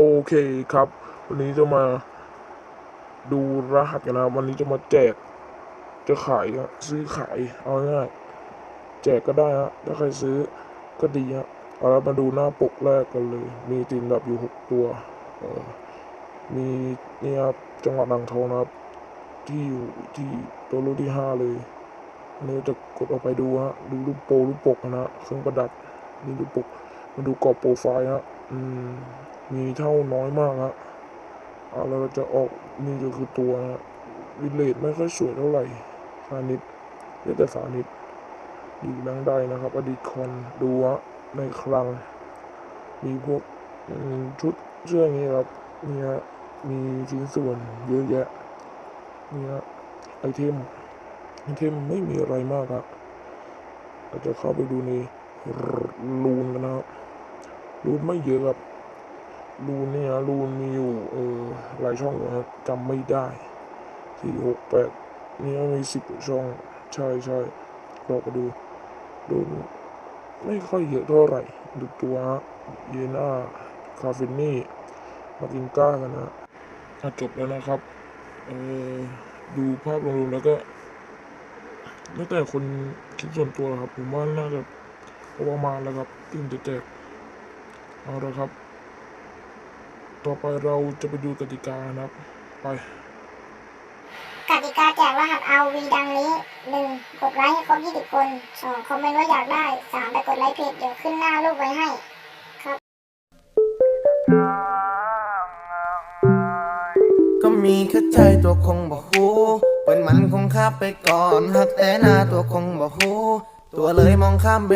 โอเคครับ วันนี้จะมาดูรหัสกันนะวันนี้จะมาแจก จะขายอะซื้อขายเอาง่ายแจกก็ได้ฮะถ้าใครซื้อก็ดีฮะเอาละมาดูหน้าปกแรกกันเลย มีทีมดับอยู่หกตัวมีนี่ครับจังหวัดอ่างทองนะครับ ที่อยู่ที่ตัวรูปที่ห้าเลยอันนี้จะกดออกไปดูฮะดูรูปโปรรูปปกนะฮะเครื่องประดับนี่รูปปกมาดูกรอบโปรไฟล์ฮะอืม มีเท่าน้อยมากฮะเอาแล้วเราจะออกนี่ก็คือตัวฮะวิเลตไม่ค่อยสวยเท่าไหร่ฟานิดเรียกแต่ฟานิดอยู่ดังใดนะครับ อดีตคอนดูฮะในคลัง มีพวกชุดเสื้อนี้ครับนี่ฮะมีชิ้นส่วนเยอะแยะนี่ฮะไอเทมไอเทมไม่มีอะไรมากครับเราจะเข้าไปดูในรูนกันนะครับรูนไม่เยอะครับ รูนเนี่ยรูนมีอยู่เออหลายช่องอยู่ครับจำไม่ได้สี่หกแปดนี่มีสิบช่อง ใช่ใช่ลองมาดูรูนไม่ค่อยเยอะเท่าไหร่ดูตัวเยน่าคาเฟนี่มากินก้ากันนะอะจบแล้วนะครับเออดูภาพรวมแล้วก็แล้วแต่คนคิดส่วนตัวครับ ผมว่าน่าจะประมาณแล้วครับที่ผมจะแจกเอาละครับ ต่อไปเราจะไปดูกติกานะครับ ไปกติกาแจกรหัส RV ดังนี้หนึ่งกดไลค์ให้ครบ20คนสองคอมเมนต์ว่าอยากได้สามไปกดไลค์เพจเดี๋ยวขึ้นหน้ารูปไว้ให้ก็มีแค่ใจตัวคงบอกฮู้เป็นมันคงข้ามไปก่อนหักแต่หน้าตัวคงบอกฮู้ตัวเลยมองข้ามไป